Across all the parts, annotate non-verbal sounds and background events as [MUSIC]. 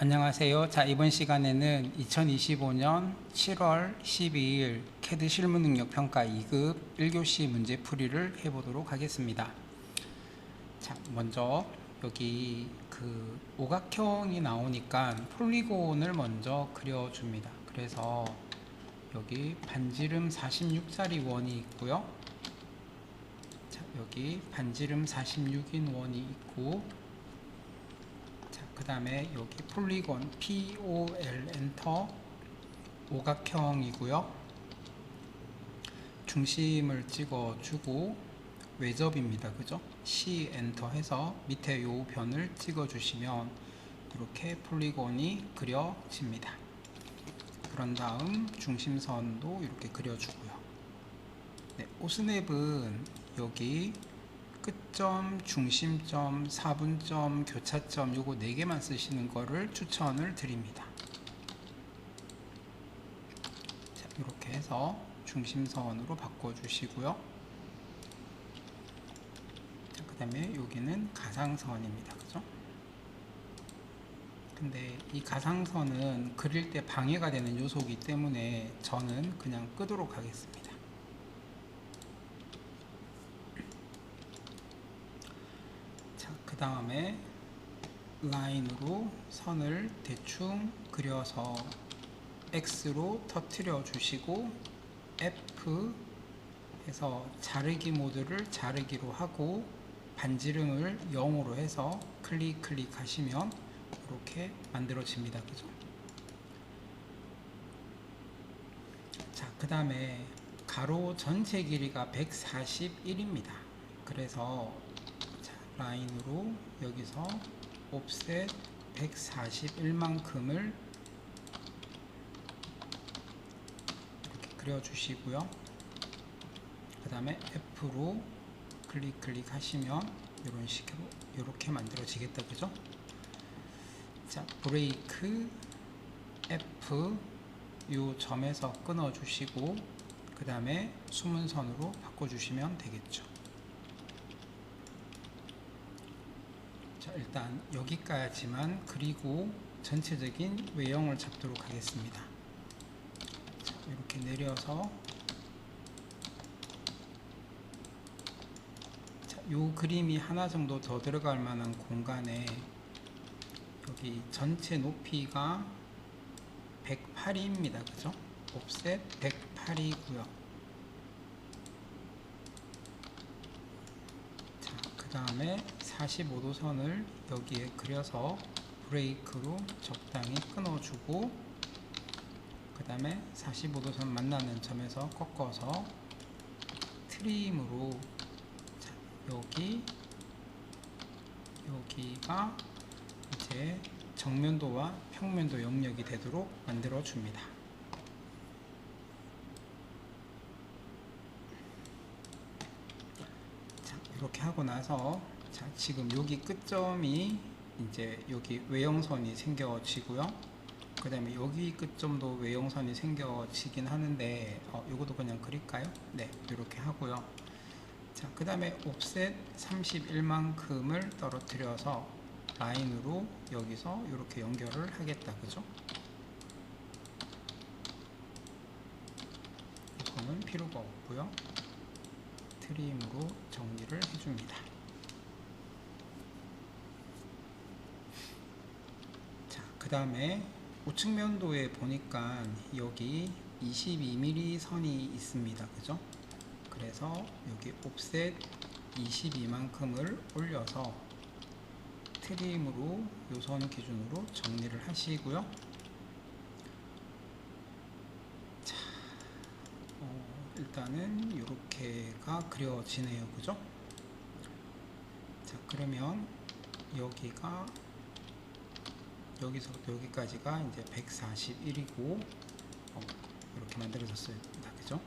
안녕하세요. 자, 이번 시간에는 2025년 7월 12일 캐드 실무 능력 평가 2급 1교시 문제 풀이를 해 보도록 하겠습니다. 자, 먼저 여기 그 오각형이 나오니까 폴리곤을 먼저 그려 줍니다. 그래서 여기 반지름 46짜리 원이 있고요. 자, 여기 반지름 46인 원이 있고 자, 그 다음에 여기 폴리곤 POL 엔터 오각형이고요. 중심을 찍어주고 외접입니다. 그죠? C 엔터 해서 밑에 요 변을 찍어주시면 이렇게 폴리곤이 그려집니다. 그런 다음 중심선도 이렇게 그려주고요. 네, 오스냅은 여기 끝점, 중심점, 사분점, 교차점 요거 4개만 쓰시는 거를 추천을 드립니다. 자, 이렇게 해서 중심선으로 바꿔 주시고요. 자, 그다음에 여기는 가상선입니다. 그죠? 근데 이 가상선은 그릴 때 방해가 되는 요소이기 때문에 저는 그냥 끄도록 하겠습니다. 자, 그 다음에 라인으로 선을 대충 그려서 X로 터트려 주시고 F 해서 자르기 모드를 자르기로 하고 반지름을 0으로 해서 클릭 클릭 하시면 이렇게 만들어집니다. 그죠? 자, 그 다음에 가로 전체 길이가 141입니다. 그래서 자, 라인으로 여기서 옵셋 141만큼을 이렇게 그려주시고요. 그 다음에 F로 클릭 클릭 하시면 이런 식으로 이렇게 만들어지겠다 그죠? 자 브레이크 F 요 점에서 끊어 주시고 그 다음에 숨은 선으로 바꿔 주시면 되겠죠. 자 일단 여기까지만 그리고 전체적인 외형을 잡도록 하겠습니다. 자, 이렇게 내려서 자, 요 그림이 하나 정도 더 들어갈 만한 공간에 여기 전체 높이가 108입니다. 그죠? 옵셋 108이고요. 자, 그 다음에 45도 선을 여기에 그려서 브레이크로 적당히 끊어주고 그 다음에 45도 선 만나는 점에서 꺾어서 트림으로 자, 여기 여기가 이제 정면도와 평면도 영역이 되도록 만들어 줍니다. 자, 이렇게 하고 나서 자, 지금 여기 끝점이 이제 여기 외형선이 생겨지고요. 그 다음에 여기 끝점도 외형선이 생겨지긴 하는데 어, 이것도 그냥 그릴까요? 네, 이렇게 하고요. 자, 그 다음에 옵셋 31만큼을 떨어뜨려서 라인으로 여기서 이렇게 연결을 하겠다. 그죠? 이거는 필요가 없고요. 트림으로 정리를 해줍니다. 자, 그 다음에 우측 면도에 보니까 여기 22mm 선이 있습니다. 그죠? 그래서 여기 옵셋 22만큼을 올려서 트림으로 요선 기준으로 정리를 하시고요. 자, 어, 일단은 이렇게가 그려지네요. 그죠? 자, 그러면 여기가 여기서부터 여기까지가 이제 141이고 어, 이렇게 만들어졌습니다. 그죠?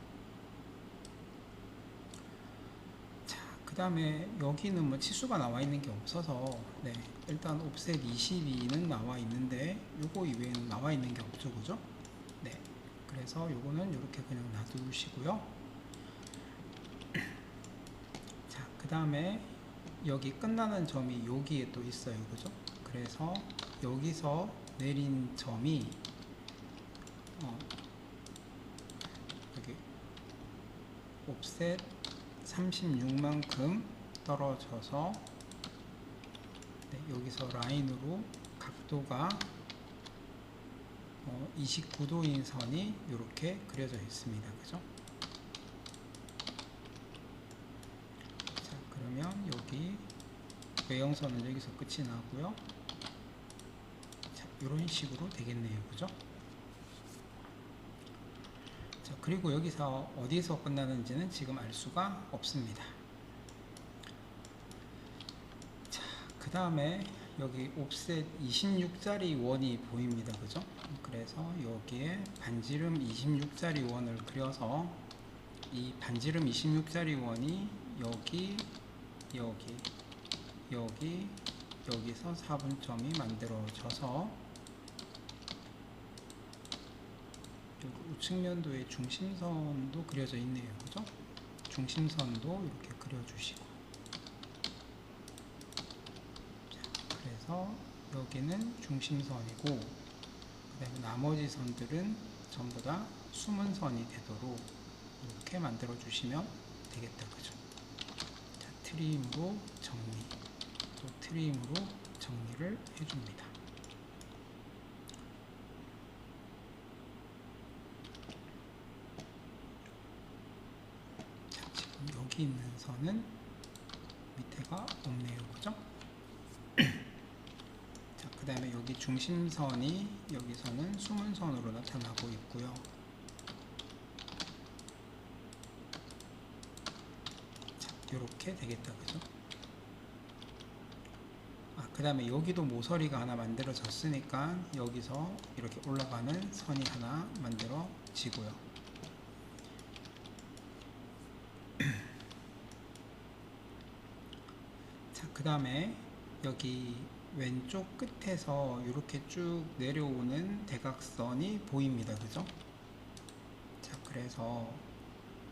그 다음에 여기는 뭐 치수가 나와 있는 게 없어서 네 일단 옵셋 22는 나와 있는데 요거 이외에는 나와 있는 게 없죠 그죠 네 그래서 요거는 이렇게 그냥 놔두시고요 자 그 다음에 여기 끝나는 점이 여기에 또 있어요 그죠 그래서 여기서 내린 점이 어, 여기 옵셋 36만큼 떨어져서 네, 여기서 라인으로 각도가 어, 29도인 선이 이렇게 그려져 있습니다. 그죠? 자, 여기 외형선은 여기서 끝이 나고요. 자, 이런 식으로 되겠네요. 그죠? 자, 그리고 여기서 어디서 끝나는지는 지금 알 수가 없습니다. 자, 그 다음에 여기 옵셋 26짜리 원이 보입니다. 그죠? 그래서 여기에 반지름 26짜리 원을 그려서 이 반지름 26짜리 원이 여기, 여기, 여기, 여기서 4분점이 만들어져서 우측면도의 중심선도 그려져 있네요. 그죠? 중심선도 이렇게 그려주시고. 자, 그래서 여기는 중심선이고, 그 다음에 나머지 선들은 전부 다 숨은 선이 되도록 이렇게 만들어 주시면 되겠다. 그죠? 자, 트림으로 정리, 또 트림으로 정리를 해줍니다. 자, 지금 여기 있는 선은 밑에가 없네요. 그죠? [CLEARS THROAT] 자, 그 다음에 여기 중심선이 여기서는 숨은 선으로 나타나고 있고요. 자, 이렇게 되겠다. 그죠? 아, 그 다음에 여기도 모서리가 하나 만들어졌으니까 여기서 이렇게 올라가는 선이 하나 만들어지고요. [CLEARS THROAT] 자, 그 다음에 여기 왼쪽 끝에서 이렇게 쭉 내려오는 대각선이 보입니다. 그죠? 자, 그래서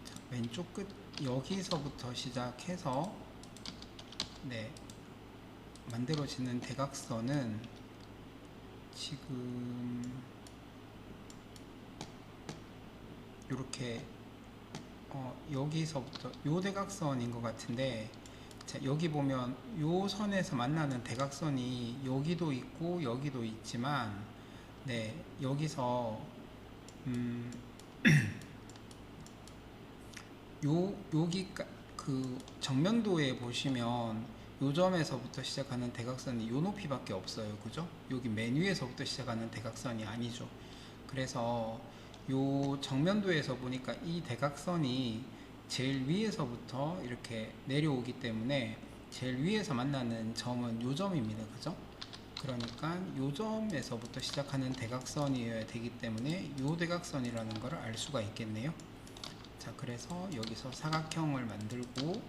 자, 왼쪽 끝 여기서부터 시작해서 네 만들어지는 대각선은 지금 이렇게 어, 여기서부터 요 대각선인 것 같은데 자, 여기 보면 요 선에서 만나는 대각선이 여기도 있고 여기도 있지만 네 여기서 음, [CLEARS THROAT] 요 여기 그 정면도에 보시면 요 점에서부터 시작하는 대각선이 요 높이밖에 없어요 그죠 여기 맨 위에서부터 시작하는 대각선이 아니죠 그래서 요 정면도에서 보니까 이 대각선이 제일 위에서부터 이렇게 내려오기 때문에 제일 위에서 만나는 점은 요 점입니다. 그죠? 그러니까 요 점에서부터 시작하는 대각선이어야 되기 때문에 요 대각선이라는 것을 알 수가 있겠네요. 자, 그래서 여기서 사각형을 만들고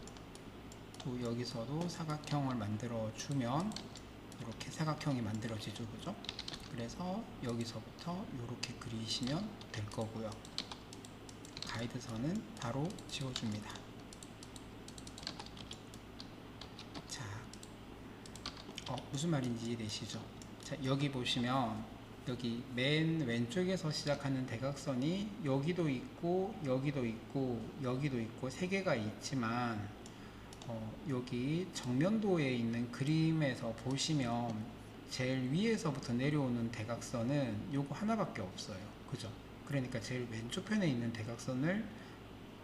또 여기서도 사각형을 만들어 주면 이렇게 사각형이 만들어지죠. 그죠? 그래서 여기서부터 이렇게 그리시면 될 거고요. 가이드선은 바로 지워줍니다. 자, 어, 무슨 말인지 이해되시죠? 자, 여기 보시면 여기 맨 왼쪽에서 시작하는 대각선이 여기도 있고 여기도 있고 여기도 있고 세 개가 있지만 어, 여기 정면도에 있는 그림에서 보시면 제일 위에서부터 내려오는 대각선은 요거 하나밖에 없어요. 그죠? 그러니까 제일 왼쪽 편에 있는 대각선을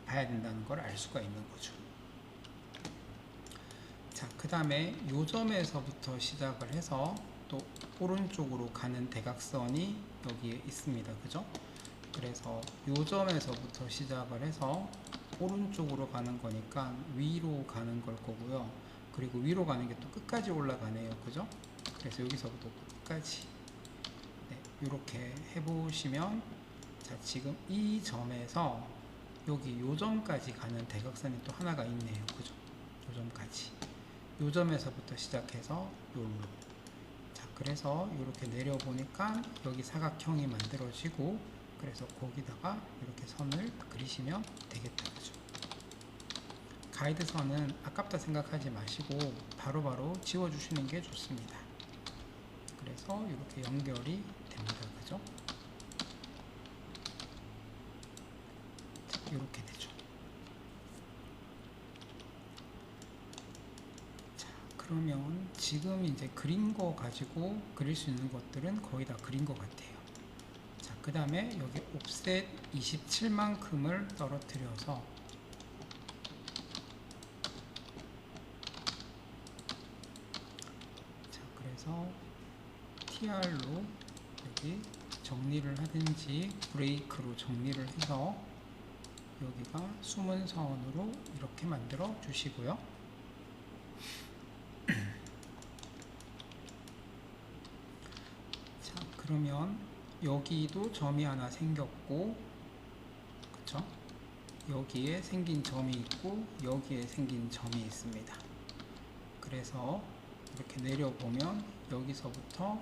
봐야 된다는 걸 알 수가 있는 거죠. 자, 그 다음에 요 점에서부터 시작을 해서 또 오른쪽으로 가는 대각선이 여기에 있습니다. 그죠? 그래서 요 점에서부터 시작을 해서 오른쪽으로 가는 거니까 위로 가는 걸 거고요. 그리고 위로 가는 게 또 끝까지 올라가네요. 그죠? 그래서 여기서부터 끝까지 네, 이렇게 해보시면 자 지금 이 점에서 여기 요 점까지 가는 대각선이 또 하나가 있네요. 그죠? 요 점까지 요 점에서부터 시작해서 요로 자 그래서 이렇게 내려보니까 여기 사각형이 만들어지고 그래서 거기다가 이렇게 선을 그리시면 되겠다 그죠 가이드선은 아깝다 생각하지 마시고 바로바로 지워주시는 게 좋습니다 그래서 이렇게 연결이 됩니다. 그죠? 자, 이렇게. 자, 그러면 지금 이제 그린 거 가지고 그릴 수 있는 것들은 거의 다 그린 것 같아요. 자, 그 다음에 여기 옵셋 27만큼을 떨어뜨려서 자, 그래서 TR로 여기 정리를 하든지 브레이크로 정리를 해서 여기가 숨은 선으로 이렇게 만들어 주시고요. 자, 그러면 여기도 점이 하나 생겼고, 그쵸? 여기에 생긴 점이 있고, 여기에 생긴 점이 있습니다. 그래서 이렇게 내려보면 여기서부터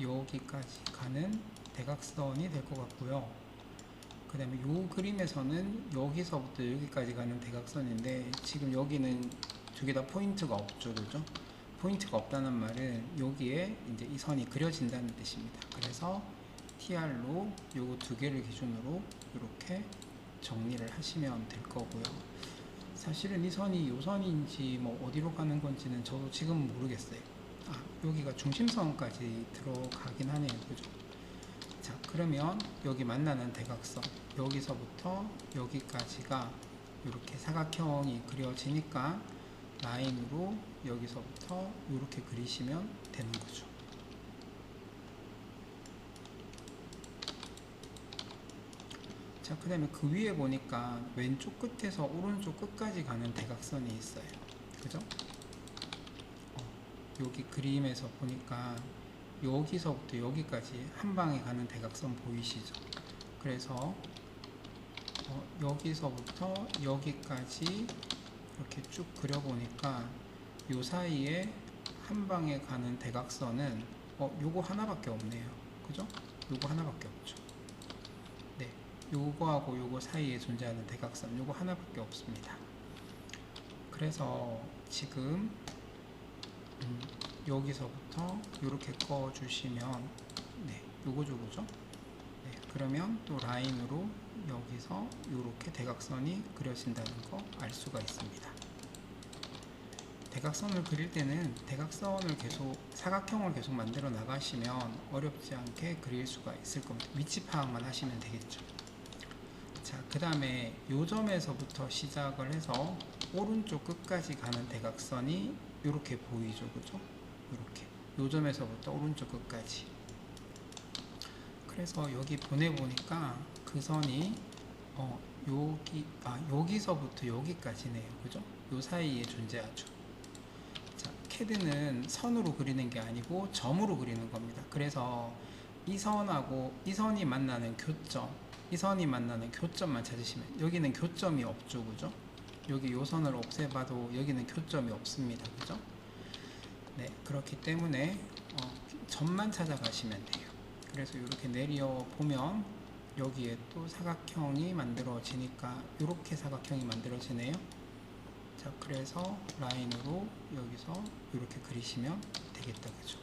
여기까지 가는 대각선이 될 것 같고요. 그 다음에 이 그림에서는 여기서부터 여기까지 가는 대각선인데 지금 여기는 두 개 다 포인트가 없죠, 그죠? 포인트가 없다는 말은 여기에 이제 이 선이 그려진다는 뜻입니다. 그래서 TR로 요거 두 개를 기준으로 이렇게 정리를 하시면 될 거고요. 사실은 이 선이 요 선인지 뭐 어디로 가는 건지는 저도 지금 모르겠어요. 아, 여기가 중심선까지 들어가긴 하네요. 그죠? 자, 그러면 여기 만나는 대각선 여기서부터 여기까지가 이렇게 사각형이 그려지니까 라인으로 여기서부터 이렇게 그리시면 되는 거죠. 자, 그 다음에 그 위에 보니까 왼쪽 끝에서 오른쪽 끝까지 가는 대각선이 있어요. 그죠? 어, 여기 그림에서 보니까 여기서부터 여기까지 한 방에 가는 대각선 보이시죠? 그래서 어, 여기서부터 여기까지 이렇게 쭉 그려보니까 요 사이에 한 방에 가는 대각선은 어, 요거 하나밖에 없네요. 그죠? 요거 하나밖에 없죠. 네. 요거하고 요거 사이에 존재하는 대각선 요거 하나밖에 없습니다. 그래서 지금 음, 여기서부터 이렇게 꺼 주시면 네, 요거죠, 그죠? 네, 그러면 또 라인으로 여기서 이렇게 대각선이 그려진다는 거 알 수가 있습니다. 대각선을 그릴 때는 대각선을 계속 사각형을 계속 만들어 나가시면 어렵지 않게 그릴 수가 있을 겁니다. 위치 파악만 하시면 되겠죠. 자, 그 다음에 요 점에서부터 시작을 해서 오른쪽 끝까지 가는 대각선이 이렇게 보이죠, 그죠? 이렇게 요 점에서부터 오른쪽 끝까지. 그래서 여기 보내 보니까 그 선이 어 여기 아 여기서부터 여기까지네요, 그죠? 요 사이에 존재하죠. 자, 캐드는 선으로 그리는 게 아니고 점으로 그리는 겁니다. 그래서 이 선하고 이 선이 만나는 교점, 이 선이 만나는 교점만 찾으시면 여기는 교점이 없죠, 그죠? 여기 요 선을 없애봐도 여기는 교점이 없습니다, 그죠? 네, 그렇기 때문에 어, 점만 찾아가시면 돼요. 그래서 이렇게 내려 보면 여기에 또 사각형이 만들어지니까 이렇게 사각형이 만들어지네요. 자, 그래서 라인으로 여기서 이렇게 그리시면 되겠다, 그죠?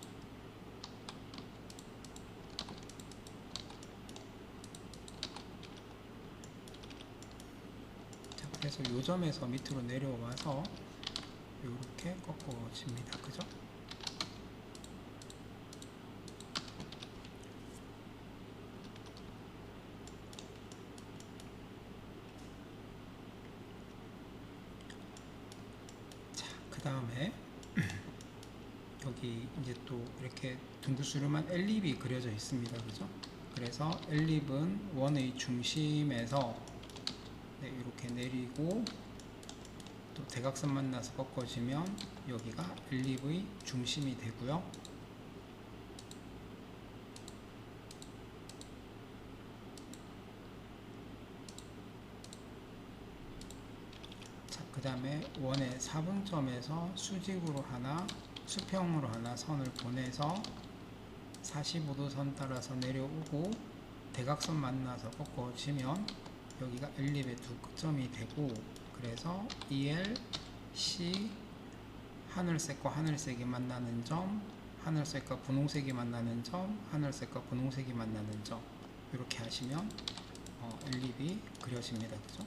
자, 그래서 요 점에서 밑으로 내려와서 이렇게 꺾어집니다, 그죠? 자, 그 다음에 여기 이제 또 이렇게 둥글수름한 엘립이 그려져 있습니다. 그죠? 그래서 엘립은 원의 중심에서 네, 이렇게 내리고 또 대각선 만나서 꺾어지면 여기가 엘립의 중심이 되고요. 자, 그 다음에 원의 4분점에서 수직으로 하나, 수평으로 하나 선을 보내서 45도 선 따라서 내려오고 대각선 만나서 꺾어지면 여기가 엘립의 두 끝점이 되고 그래서 EL, C 하늘색과 하늘색이 만나는 점 하늘색과 분홍색이 만나는 점, 하늘색과 분홍색이 만나는 점 이렇게 하시면 어, 엘립이 그려집니다. 그죠?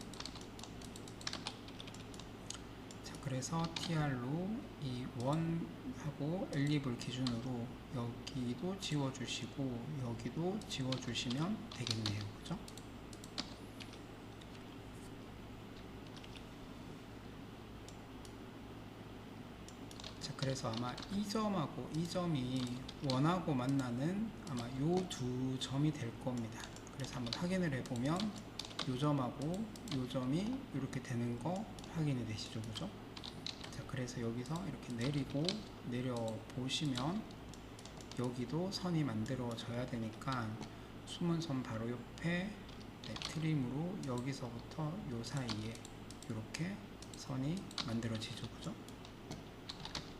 자, 그래서 TR로 이 원하고 엘립을 기준으로 여기도 지워주시고 여기도 지워주시면 되겠네요. 그죠? 자, 그래서 아마 이 점하고 이 점이 원하고 만나는 아마 요 두 점이 될 겁니다. 그래서 한번 확인을 해보면 요 점하고 요 점이 이렇게 되는 거 확인이 되시죠, 그죠? 자, 그래서 여기서 이렇게 내리고 내려 보시면 여기도 선이 만들어져야 되니까 숨은 선 바로 옆에 네, 트림으로 여기서부터 요 사이에 이렇게 선이 만들어지죠, 그죠?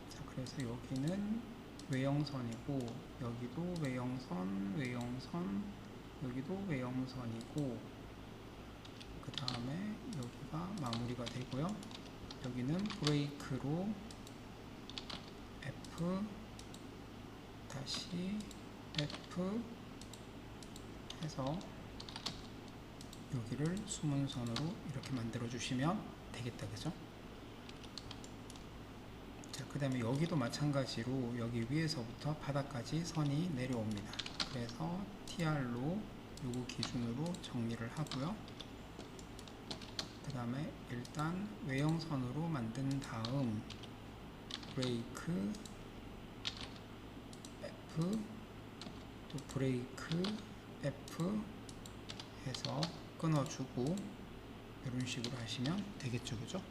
자, 그래서 여기는 외형선이고 여기도 외형선, 외형선, 여기도 외형선이고 그 다음에 여기가 마무리가 되고요. 여기는 브레이크로 F 다시 F 해서 여기를 수문선으로 이렇게 만들어 주시면 되겠다 그죠? 자, 그 다음에 여기도 마찬가지로 여기 위에서부터 바닥까지 선이 내려옵니다. 그래서 TR로 요거 기준으로 정리를 하고요. 그 다음에 일단 외형선으로 만든 다음 브레이크 F 또 브레이크 F 해서 끊어주고 이런 식으로 하시면 되겠죠 그죠?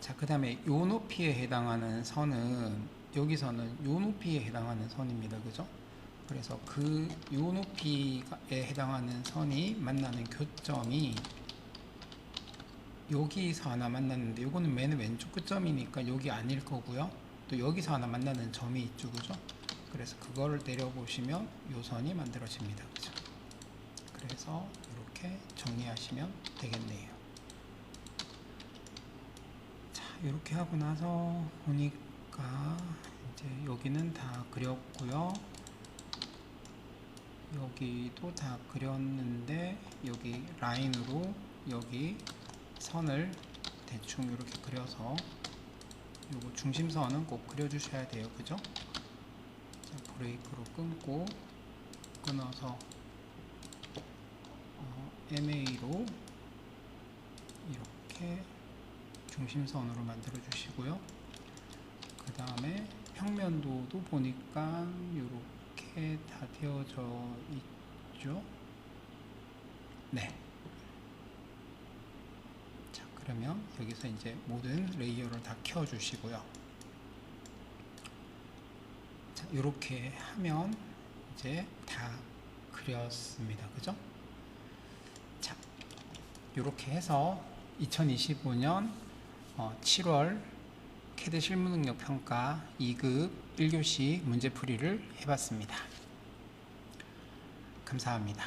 자그 다음에 요 높이에 해당하는 선은 여기서는 요 높이에 해당하는 선입니다 그죠 그래서 그 요 높이에 해당하는 선이 만나는 교점이 여기서 하나 만났는데 요거는 맨 왼쪽 끝점이니까 여기 아닐 거고요. 또 여기서 하나 만나는 점이 있죠. 그죠? 그래서 그거를 내려보시면 요 선이 만들어집니다. 그죠? 그래서 이렇게 정리하시면 되겠네요. 자 이렇게 하고 나서 보니까 이제 여기는 다 그렸고요 여기도 다 그렸는데 여기 라인으로 여기 선을 대충 이렇게 그려서 요거 중심선은 꼭 그려주셔야 돼요. 그죠? 자, 브레이크로 끊고 끊어서 어, MA로 이렇게 중심선으로 만들어 주시고요. 그 다음에 평면도도 보니까 이렇게 다 되어져 있죠 네 자, 그러면 여기서 이제 모든 레이어를 다 켜 주시고요 자, 이렇게 하면 이제 다 그렸습니다. 그죠? 자, 이렇게 해서 2025년 7월 캐드 실무 능력 평가 2급 1교시 문제풀이를 해봤습니다. 감사합니다.